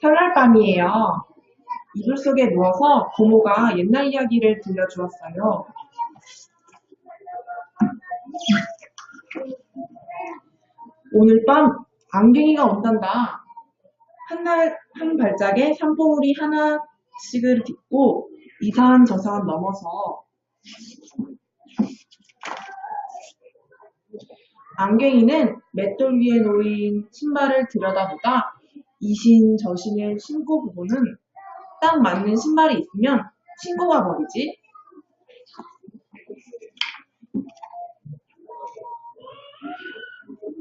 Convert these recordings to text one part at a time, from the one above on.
설날 밤이에요. 이불 속에 누워서 고모가 옛날 이야기를 들려주었어요. 오늘 밤 안경이가 온단다. 한날 한 발짝에 산봉우리 하나씩을 딛고 이산 저산 넘어서 안경이는 맷돌 위에 놓인 신발을 들여다보다 이신 저신을 신고 보고는 딱 맞는 신발이 있으면 신고 가버리지.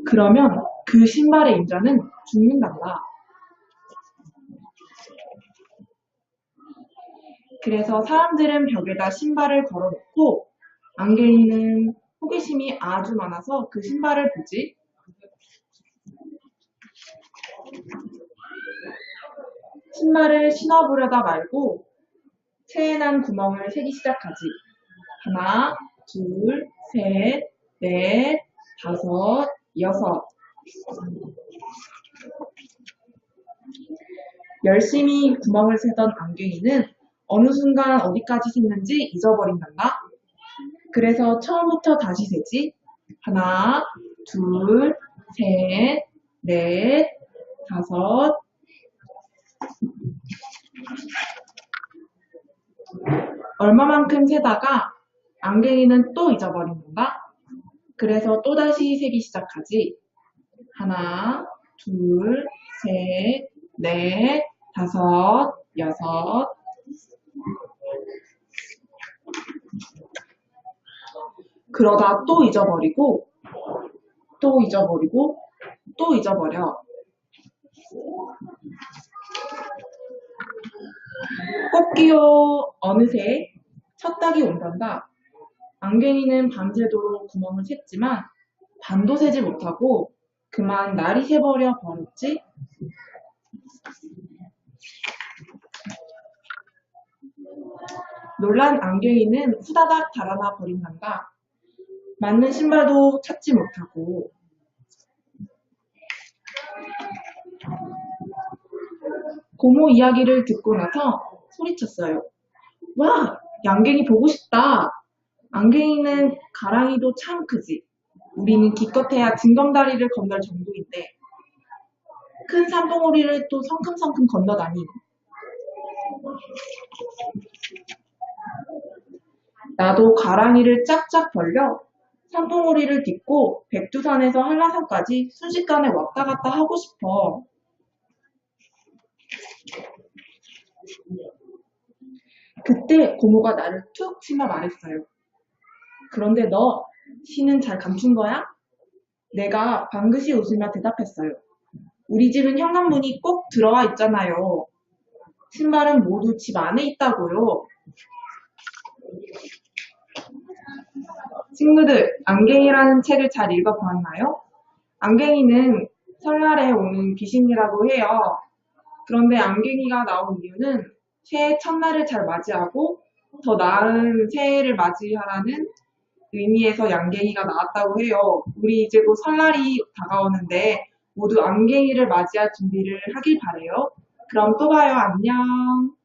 그러면 그 신발의 임자는 죽는단다. 그래서 사람들은 벽에다 신발을 걸어놓고 안경이는 호기심이 아주 많아서 그 신발을 보지. 신발을 신어보려다 말고 체에난 구멍을 세기 시작하지. 하나, 둘, 셋, 넷, 다섯, 여섯. 열심히 구멍을 세던 안경이는 어느 순간 어디까지 샜는지 잊어버린단다. 그래서 처음부터 다시 세지. 하나, 둘, 셋, 넷, 다섯. 얼마만큼 세다가 안경이는 또 잊어버린단다. 그래서 또다시 세기 시작하지. 하나, 둘, 셋, 넷, 다섯, 여섯. 그러다 또 잊어버리고, 또 잊어버리고, 또 잊어버려. 꽃기호 어느새 첫 닭이 온단다. 안경이는 밤새도록 구멍을 샜지만 반도 세지 못하고 그만 날이 새버려 버렸지. 놀란 안경이는 후다닥 달아나 버린단다. 맞는 신발도 찾지 못하고 고모 이야기를 듣고 나서 소리쳤어요. 와, 양갱이 보고 싶다. 안갱이는 가랑이도 참 크지. 우리는 기껏해야 징검다리를 건널 정도인데 큰 산봉우리를 또 성큼성큼 건너다니. 나도 가랑이를 짝짝 벌려 산봉우리를 딛고 백두산에서 한라산까지 순식간에 왔다 갔다 하고 싶어. 그때 고모가 나를 툭 치며 말했어요. 그런데 너 시는 잘 감춘 거야? 내가 방긋이 웃으며 대답했어요. 우리 집은 현관문이 꼭 들어와 있잖아요. 신발은 모두 집 안에 있다고요. 친구들, 안갱이라는 책을 잘 읽어보았나요? 안갱이는 설날에 오는 귀신이라고 해요. 그런데 안갱이가 나온 이유는 새해 첫날을 잘 맞이하고 더 나은 새해를 맞이하라는 의미에서 양갱이가 나왔다고 해요. 우리 이제 곧 설날이 다가오는데 모두 안갱이를 맞이할 준비를 하길 바래요. 그럼 또 봐요. 안녕.